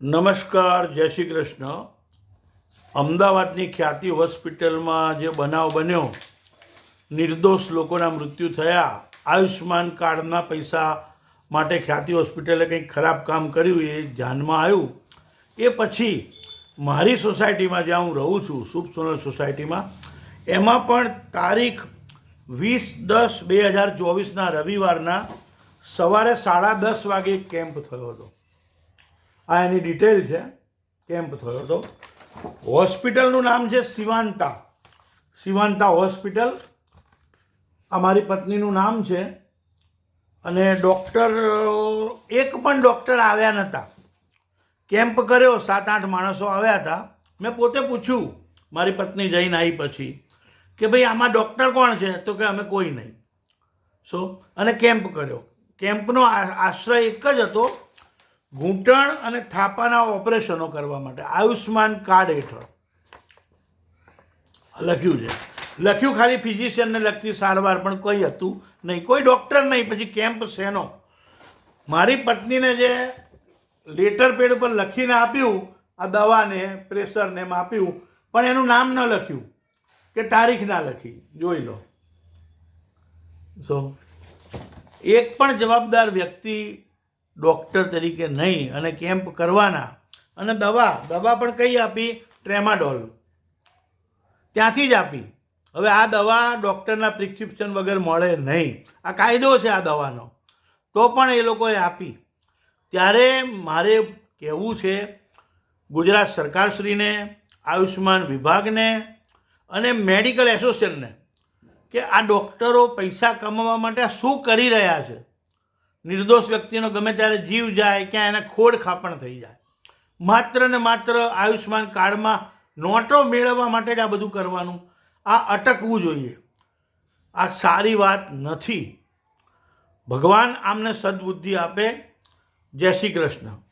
નમસ્કાર, જય શ્રી કૃષ્ણ. અમદાવાદની ખ્યાતિ હોસ્પિટલમાં જે બનાવ બન્યો, નિર્દોષ લોકોના મૃત્યુ થયા. આયુષ્માન કાર્ડના પૈસા માટે ખ્યાતિ હોસ્પિટલે કંઈક ખરાબ કામ કર્યું એ ધ્યાનમાં આવ્યું. એ પછી મારી સોસાયટીમાં જ્યાં હું રહું છું, શુભ સોનલ સોસાયટીમાં, એમાં પણ તારીખ વીસ દસ બે હજાર ચોવીસના રવિવારના સવારે સાડા દસ વાગે કેમ્પ થયો હતો. આ એની ડિટેલ છે. કેમ્પ થયો હતો. હોસ્પિટલનું નામ છે શિવાંતા. શિવાંતા હોસ્પિટલ. આ મારી પત્નીનું નામ છે. અને ડૉક્ટર એક પણ ડૉક્ટર આવ્યા નહોતા કેમ્પ કર્યો સાત આઠ માણસો આવ્યા હતા. મેં પોતે પૂછ્યું, મારી પત્ની જઈને આવી પછી, કે ભાઈ આમાં ડૉક્ટર કોણ છે? તો કે અમે કોઈ નહીં. સો અને કેમ્પ કર્યો. કેમ્પનો આશ્રય એક જ હતો. ઘૂંટણ અને થાપાના ઓપરેશનો કરવા માટે. આયુષ્માન કાર્ડ હેઠળ. લખ્યું છે. લખ્યું ખાલી ફિઝિશિયનને લગતી સારવાર પણ કોઈ હતું નહીં. કોઈ ડૉક્ટર નહીં. પછી કેમ્પ શેનો? મારી પત્નીને જે લેટર પેડ ઉપર લખીને આપ્યું, આ દવાને, પ્રેશરને એમ આપ્યું, પણ એનું નામ ન લખ્યું, કે તારીખ ના લખી. જોઈ લો. સો એક પણ જવાબદાર વ્યક્તિ ડૉક્ટર તરીકે નહીં અને કેમ્પ કરવાના. અને દવા દવા પણ કઈ આપી? ટ્રેમાડોલ. ત્યાંથી જ આપી. હવે આ દવા ડૉક્ટરના પ્રિસ્ક્રિપ્શન વગર મળે નહીં. આ કાયદો છે આ દવાનો. તો પણ એ લોકોએ આપી. ત્યારે મારે કહેવું છે, ગુજરાત સરકારશ્રીને, આયુષ્યમાન વિભાગને અને મેડિકલ એસોસિએશનને કે આ ડૉક્ટરો પૈસા કમાવા માટે શું કરી રહ્યા છે? નિર્દોષ વ્યક્તિનો ગમે ત્યારે જીવ જાય ક્યાં એને ખોડ ખાપણ થઈ જાય. માત્ર ને માત્ર આયુષ્માન કાર્ડમાં નોટો મેળવવા માટે જ આ બધું કરવાનું, આ અટકવું જોઈએ. આ સારી વાત નથી. ભગવાન આમને સદબુદ્ધિ આપે. જય શ્રી કૃષ્ણ.